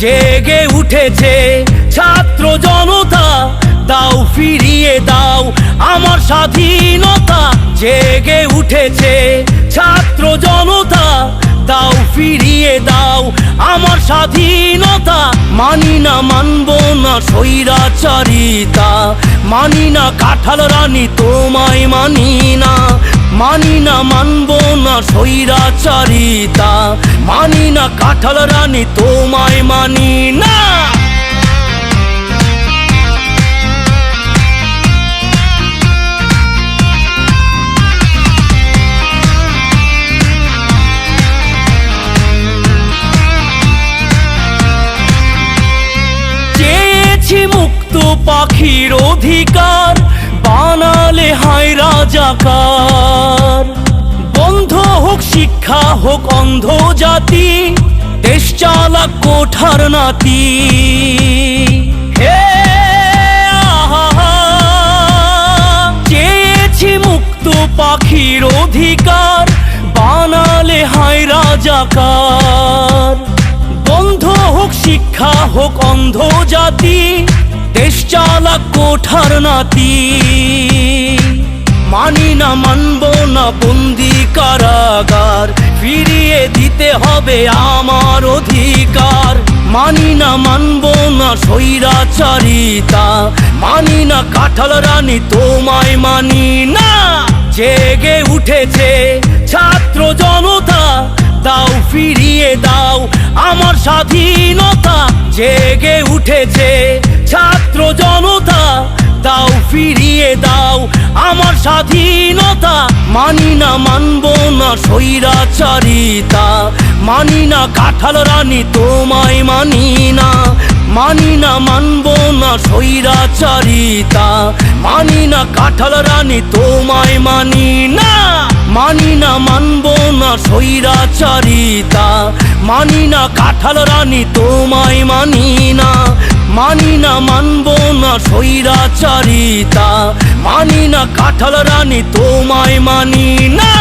জেগে উঠেছে ছাত্র জনতা, দাও ফিরিয়ে দাও আমার স্বাধীনতা। জেগে উঠেছে ছাত্র জনতা, দাও ফিরিয়ে দাও আমার স্বাধীনতা। মানি না মানব না স্বৈরাচারিতা, মানি না কাঁঠাল রানী তোমায় মানি না। মানি না মানব না স্বৈরাচারিতা মানি না, কাঁঠাল রানী, তোমায় মানি না। মুক্ত পাখির অধিকার, বানালে হায় রাজাকার। বন্ধ হোক শিক্ষা, হোক অন্ধ জাতি, দেশ চালাক কোঠার নাতি। চেয়েছি মুক্ত পাখির অধিকার, বানালে হায় রাজাকার। বন্ধ হোক শিক্ষা, হোক অন্ধ জাতি, দেশ চালাক কোঠার নাতি। মানি না মানব না বন্দি কারাগার, ফিরিয়ে দিতে হবে আমার অধিকার। মানি না মানব না স্বৈরাচারিতা, মানি না কাঁঠাল রানী তোমায় মানি না। জেগে উঠেছে ছাত্র জনতা, দাও ফিরিয়ে দাও আমার স্বাধীনতা। জেগে উঠেছে ছাত্র জনতা, দাও ফিরিয়ে দাও আমার স্বাধীনতা। মানি না মানব না স্বৈরাচারিতা। মানি না কাঁঠাল রানী, তোমায় মানি না। মানি না মানব না স্বৈরাচারিতা। মানি না কাঁঠাল রানী, তোমায় মানি না। মানি না মানব না স্বৈরাচারিতা। মানি না কাঁঠাল রানী, তোমায় মানি না। মানি না মানব না সৈরাচারিতা মানি না কাঁঠাল রানী তোমায় মানি না।